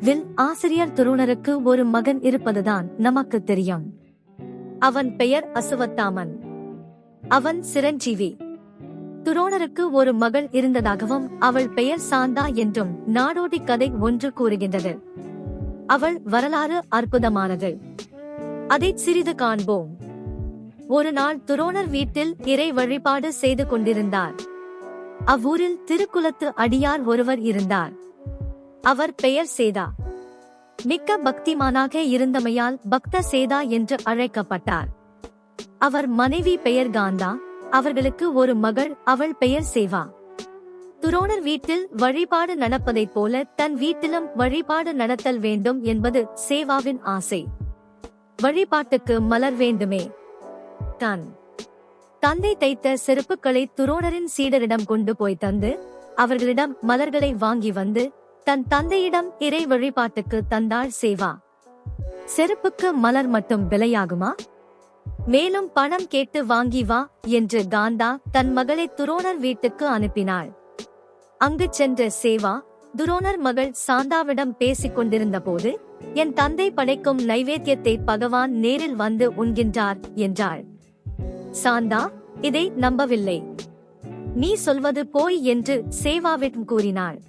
Will ஆசிரியர் துருணருக்கு ஒரு மகன் இருப்பதுதான் நமக்கு தெரியும். அவன் பெயர் அசுவத்தாமன். அவன் சிரஞ்சீவி. துரோணருக்கு ஒரு மகள் இருந்ததாகவும் அவள் பெயர் சாந்தா என்றும் நாடோடி கதை ஒன்று கூறுகின்றது. அவள் வரலாறு அற்புதமானது. அதை சிறிது காண்போம். ஒரு நாள் துரோணர் வீட்டில் இறை வழிபாடு செய்து கொண்டிருந்தார். அவ்வூரில் திருக்குலத்து அடியார் ஒருவர் இருந்தார். அவர் பெயர் சேதா. மிக்க பக்திமானாக இருந்தமையால் பக்த சேதா என்று அழைக்கப்பட்டார். அவர் மனைவி பெயர் காந்தா. அவர்களுக்கு ஒரு மகள் அவள் பெயர் சேவா. துரோணர் வீட்டில் வழிபாடு நடப்பதைப் போல தன் வீட்டிலும் வழிபாடு நடத்தல் வேண்டும் என்பது சேவாவின் ஆசை. வழிபாட்டுக்கு மலர் வேண்டுமே. தான் தந்தை தைத்த செருப்புகளை துரோணரின் சீடரிடம் கொண்டு போய் தந்து அவர்களிடம் மலர்களை வாங்கி வந்து தன் தந்தையிடம் இறை வழிபாட்டுக்கு தந்தாள் சேவா. செருப்புக்கு மலர் மட்டும் விலையாகுமா? மேலும் பணம் கேட்டு வாங்கி வா என்று காந்தா தன் மகளை துரோணர் வீட்டுக்கு அனுப்பினாள். அங்கு சென்ற சேவா துரோணர் மகள் சாந்தாவிடம் பேசிக் கொண்டிருந்த போது என் தந்தை படைக்கும் நைவேத்தியத்தை பகவான் நேரில் வந்து உண்கின்றார் என்றாள். சாந்தா இதை நம்பவில்லை. நீ சொல்வது போய் என்று சேவாவிடம் கூறினாள்.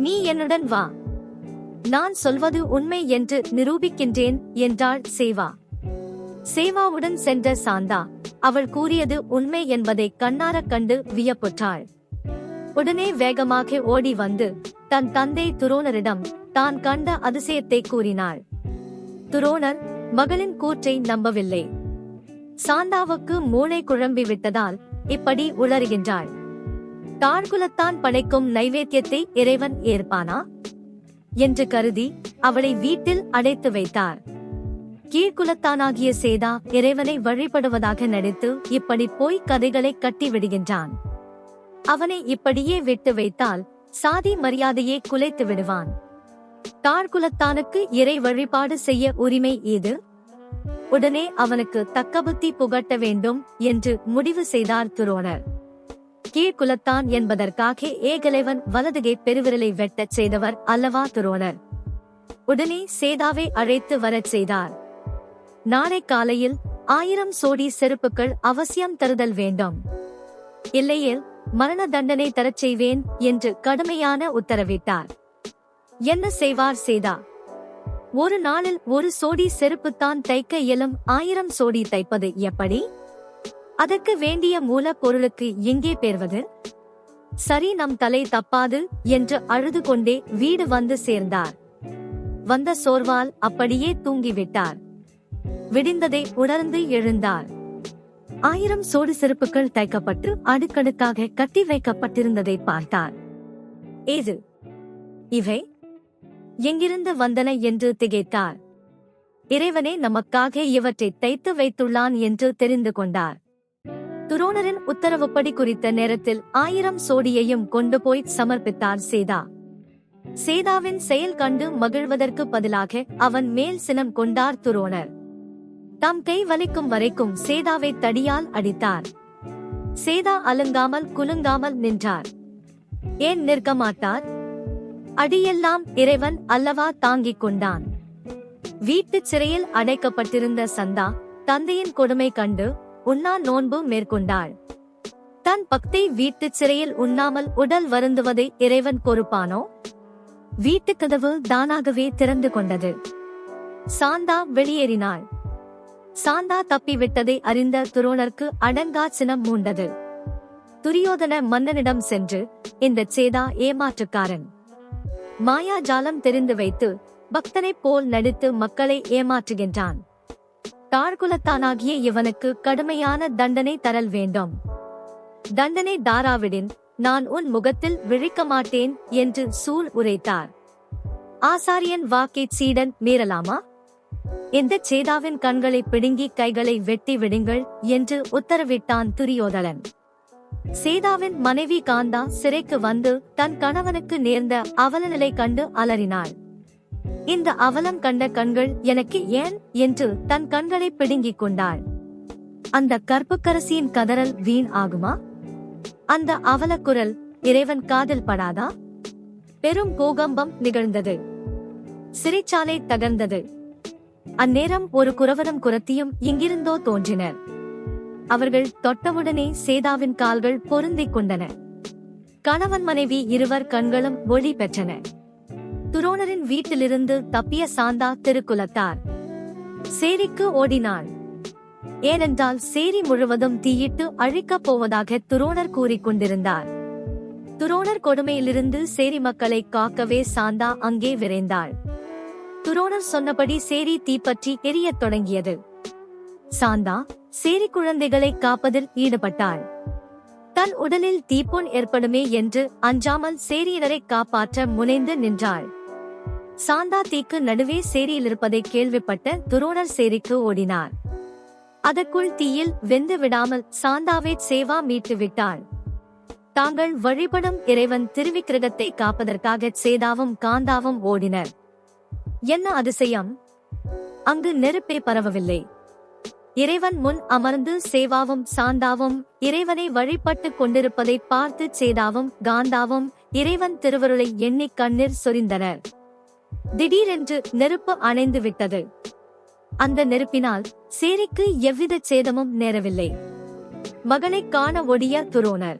நீ என்னுடன் வா. நான் சொல்வது உண்மை என்று நிரூபிக்கின்றேன் என்றாள் சேவா. சேவாவுடன் சென்ற சாந்தா அவள் கூறியது உண்மை என்பதை கண்ணாரக் கண்டு வியப்புற்றாள். உடனே வேகமாக ஓடி வந்து தன் தந்தை துரோணரிடம் தான் கண்ட அதிசயத்தை கூறினாள். துரோணர் மகளின் கூற்றை நம்பவில்லை. சாந்தாவுக்கு மூளை குழம்பி விட்டதால் இப்படி உளறுகின்றாள். தாழ்குலத்தான் படைக்கும் நைவேத்தியத்தை இறைவன் ஏற்பானா? என்று கருதி அவளை வீட்டில் அடைத்து வைத்தார். கீழ்குலத்தானாகிய சேதா இறைவனை வழிபடுவதாக நடித்து இப்படி போய் கதைகளை கட்டி விடுகின்றான். அவனை இப்படியே விட்டு வைத்தால் சாதி மரியாதையை குலைத்து விடுவான். தாழ்குலத்தானுக்கு இறை வழிபாடு செய்ய உரிமை ஏது? உடனே அவனுக்கு தக்க புத்தி புகட்ட வேண்டும் என்று முடிவு செய்தார் துரோணர். கீழ்குலத்தான் என்பதற்காக ஏகலைவன் வலதுகை பெருவிரலை வெட்டச் செய்தவர் அல்லவா துரோணர். உடனே சேதாவை அழைத்து வரச் செய்தார். நாளை காலையில் ஆயிரம் சோடி செருப்புகள் அவசியம் தருதல் வேண்டும். இல்லையில் மரண தண்டனை தரச் செய்வேன் என்று கடுமையான உத்தரவிட்டார். என்ன செய்வார் சேதா? ஒரு நாளில் ஒரு சோடி செருப்புத்தான் தைக்க இயலும் ஆயிரம் சோடி தைப்பது எப்படி? அதற்கு வேண்டிய மூலப்பொருளுக்கு எங்கே பெறுவது? சரி நம் தலை தப்பாது என்று அழுது கொண்டே வீடு வந்து சேர்ந்தார். வந்த சோர்வால் அப்படியே தூங்கிவிட்டார். விடிந்ததை உணர்ந்து எழுந்தார். ஆயிரம் சோடு செருப்புகள் தைக்கப்பட்டு அடுக்கடுக்காக கட்டி வைக்கப்பட்டிருந்ததை பார்த்தார். ஏது? இவை? எங்கிருந்து வந்தன என்று திகைத்தார். இறைவனே நமக்காக இவற்றை தைத்து வைத்துள்ளான் என்று தெரிந்து கொண்டார். துரோணரின் உத்தரவுப்படி குறித்த நேரத்தில் ஆயிரம் சோடியையும் கொண்டு போய் சமர்ப்பித்தார் சேதா. சேதாவின் செயல் கண்டு மகிழ்வதற்கு பதிலாக அவன் மேல் சினம் கொண்டார் துரோணர். தம் கை வலிக்கும் வரைக்கும் சேதாவை தடியால் அடித்தார். சேதா அலங்காமல் குலுங்காமல் நின்றார். ஏன் நிற்க மாட்டார்? அடியெல்லாம் இறைவன் அல்லவா தாங்கிக் கொண்டான்? வீட்டுச் சிறையில் அடைக்கப்பட்டிருந்த சந்தா தந்தையின் கொடுமை கண்டு உண்ணா நோன்பு மேற்கொண்டாள். தன் பக்தை வீட்டுச் சிறையில் உண்ணாமல் உடல் வருந்துவதை இறைவன் பொறுப்பானோ? வீட்டுக் கதவு தானாகவே திறந்து கொண்டது. சாந்தா வெளியேறினாள். சாந்தா தப்பிவிட்டதை அறிந்த துரோணருக்கு அடங்கா சினம் மூண்டது. துரியோதன மன்னனிடம் சென்று இந்த சேதா ஏமாற்றுக்காரன். மாயாஜாலம் தெரிந்து வைத்து பக்தனைப் போல் நடித்து மக்களை ஏமாற்றுகின்றான். தாழ்குலத்தானாகிய இவனுக்கு கடுமையான தண்டனை தரல் வேண்டும். தண்டனை தாராவிடின் நான் உன் முகத்தில் விழிக்க மாட்டேன் என்று சூல் உரைத்தார். ஆசாரியன் வாக்கை சீடன் மீறலாமா? இந்த சேதாவின் கண்களை பிடுங்கி கைகளை வெட்டி விடுங்கள் என்று உத்தரவிட்டான் துரியோதனன். சேதாவின் மனைவி காந்தா சிறைக்கு வந்து தன் கணவனுக்கு நேர்ந்த அவலநிலை கண்டு அலறினாள். இந்த அவலம் கண்ட கண்கள் எனக்கு ஏன் என்று தன் கண்களை பிடுங்கிக் கொண்டாள். அந்த கற்புக்கரசியின் கதறல் வீண் ஆகுமா? அந்த அவலக்குரல் இறைவன் காதில் படாதா? பெரும் பூகம்பம் நிகழ்ந்தது. சிறைச்சாலை தகர்ந்தது. அந்நேரம் ஒரு குரவரும் குரத்தியும் எங்கிருந்தோ தோன்றினர். அவர்கள் தொட்டவுடனே சேதாவின் கால்கள் பொருந்திக் கொண்டன. கணவன் மனைவி இருவர் கண்களும் ஒளி பெற்றன. துரோணரின் வீட்டிலிருந்து தப்பிய சாந்தா திருக்குலத்தார் சேரிக்கு ஓடினாள். ஏனென்றால் சேரி முழுவதும் தீயிட்டு அழிக்கப் போவதாக துரோணர் கூறிக்கொண்டிருந்தார் துரோணர் கொடுமையிலிருந்து சேரி மக்களை காக்கவே சாந்தா அங்கே விரைந்தாள். துரோணர் சொன்னபடி சேரி தீப்பற்றி எரியத் தொடங்கியது. சாந்தா சேரி குழந்தைகளை காப்பதில் ஈடுபட்டாள். தன் உடலில் தீப்பொன் ஏற்படுமே என்று அஞ்சாமல் சேரியினரை காப்பாற்ற முனைந்து நின்றாள். சாந்தா தீக்கு நடுவே சேரியில் இருப்பதை கேள்விப்பட்ட துரோணர் சேரிக்கு ஓடினார். அதற்குள் தீயில் வெந்து விடாமல் சாந்தாவை சேவா மீட்டு விட்டாள். தாங்கள் வழிபடும் இறைவன் திருவிக்கிரகத்தை காப்பதற்காக சேதாவும் காந்தாவும் ஓடினர். என்ன அதிசயம்? அங்கு நெருப்பே பரவவில்லை. இறைவன் முன் அமர்ந்து சேவாவும் சாந்தாவும் இறைவனை வழிபட்டுக் கொண்டிருப்பதை பார்த்து சேதாவும் காந்தாவும் இறைவன் திருவருளை எண்ணி கண்ணீர் சொரிந்தனர். திடீரென்று நெருப்பு அணைந்து விட்டது. அந்த நெருப்பினால் சேரிக்கு எவ்வித சேதமும் நேரவில்லை. மகனை காண ஒடிய துரோணர்.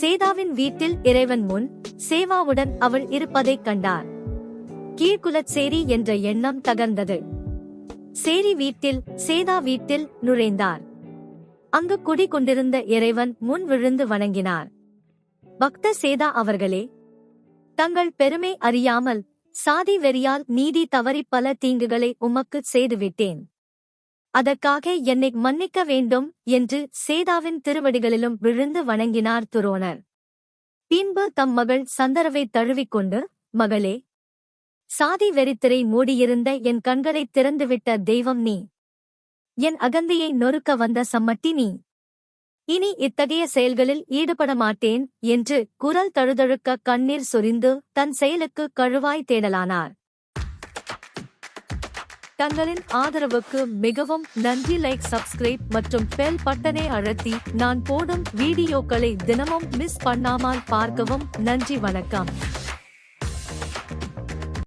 சேதாவின் வீட்டில் இறைவன் முன் சேவாவுடன் அவள் இருப்பதைக் கண்டார். கீழ்குலச் சேரி என்ற எண்ணம் தகர்ந்தது. சேரி வீட்டில் சேதா வீட்டில் நுழைந்தார். அங்கு குடிகொண்டிருந்த இறைவன் முன் விழுந்து வணங்கினார். பக்த சேதா அவர்களே தங்கள் பெருமை அறியாமல் சாதி வெறியால் நீதி தவறி பல தீங்குகளை உமக்குச் செய்துவிட்டேன். அதற்காக என்னை மன்னிக்க வேண்டும் என்று சேதாவின் திருவடிகளிலும் விழுந்து வணங்கினார் துரோணர். பின்பு தம் மகள் சந்தரவை தழுவிக்கொண்டு மகளே சாதி வெறித்திரை மூடியிருந்த என் கண்களைத் திறந்துவிட்ட தெய்வம் நீ. என் அகந்தையை நொறுக்க வந்த சம்மட்டி நீ. இனி இத்தகைய செயல்களில் ஈடுபட மாட்டேன் என்று குரல் தழுதழுக்க கண்ணீர் சொரிந்து தன் செயலுக்கு கழுவாய் தேடலானார். தங்களின் ஆதரவுக்கு மிகவும் நன்றி லைக் சப்ஸ்கிரைப் மற்றும் பெல் பட்டனை அழுத்தி நான் போடும் வீடியோக்களை தினமும் மிஸ் பண்ணாமல் பார்க்கவும் நன்றி வணக்கம்.